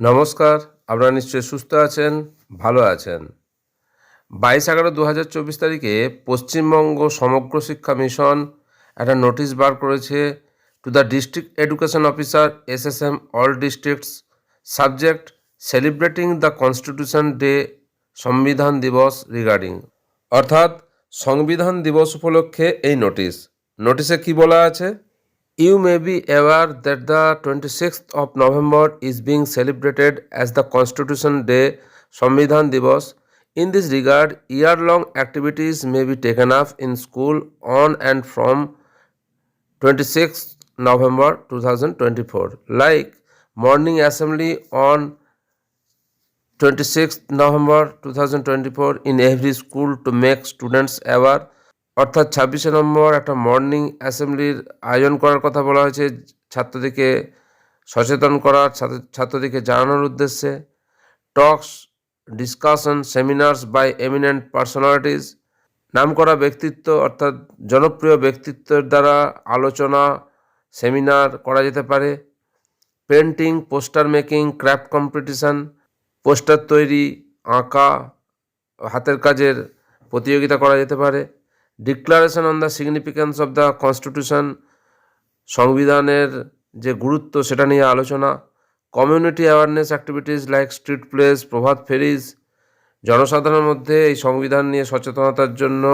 নমস্কার, আপনারা নিশ্চয়ই সুস্থ আছেন, ভালো আছেন। বাইশ এগারো দু হাজার চব্বিশ তারিখে পশ্চিমবঙ্গ সমগ্র শিক্ষা মিশন একটা নোটিশ বার করেছে to the district education officer S S M all districts subject celebrating the constitution day সংবিধান দিবস রিগার্ডিং অর্থাৎ সংবিধান দিবস উপলক্ষে এই নোটিশ। নোটিশে কি বলা আছে? You may be aware that the 26th of November is being celebrated as the Constitution Day Samvidhan Divas. In this regard, year-long activities may be taken up in school on and from 26th November 2024, like morning assembly on 26th November 2024 in every school to make students aware অর্থাৎ ছাব্বিশে নম্বর একটা morning অ্যাসেম্বলির আয়োজন করার কথা বলা হয়েছে ছাত্রদেরকে সচেতন করার ছাত্রদেরকে জানানোর উদ্দেশ্যে। Talks discussion seminars by eminent personalities নামকরা ব্যক্তিত্ব অর্থাৎ জনপ্রিয় ব্যক্তিত্বের দ্বারা আলোচনা সেমিনার করা যেতে পারে। Painting poster making craft competition poster তৈরি, আঁকা, হাতের কাজের প্রতিযোগিতা করা যেতে পারে। Declaration on the significance of the constitution সংবিধানের যে গুরুত্ব সেটা নিয়ে আলোচনা community awareness activities like street plays প্রভাত ফেরিজ, জনসাধারণের মধ্যে এই সংবিধান নিয়ে সচেতনতার জন্য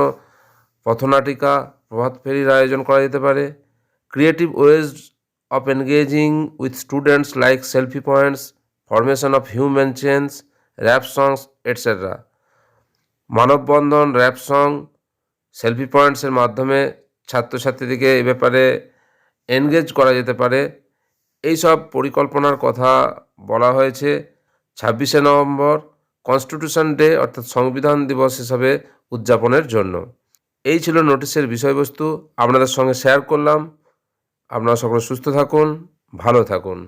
পথনাটিকা, প্রভাত ফেরির আয়োজন করা যেতে পারে। Creative ways of engaging with students like selfie points formation of human chain rap songs etcetera মানববন্ধন র্যাপ সং সেলফি পয়েন্টসের মাধ্যমে ছাত্রছাত্রীদেরকে এ ব্যাপারে এনগেজ করা যেতে পারে। এই সব পরিকল্পনার কথা বলা হয়েছে। ছাব্বিশে নভেম্বর কনস্টিটিউশন ডে অর্থাৎ সংবিধান দিবস হিসাবে উদযাপনের জন্য। এই ছিল নোটিশের বিষয়বস্তু। আপনাদের সঙ্গে শেয়ার করলাম। আপনারা সকলে সুস্থ থাকুন, ভালো থাকুন।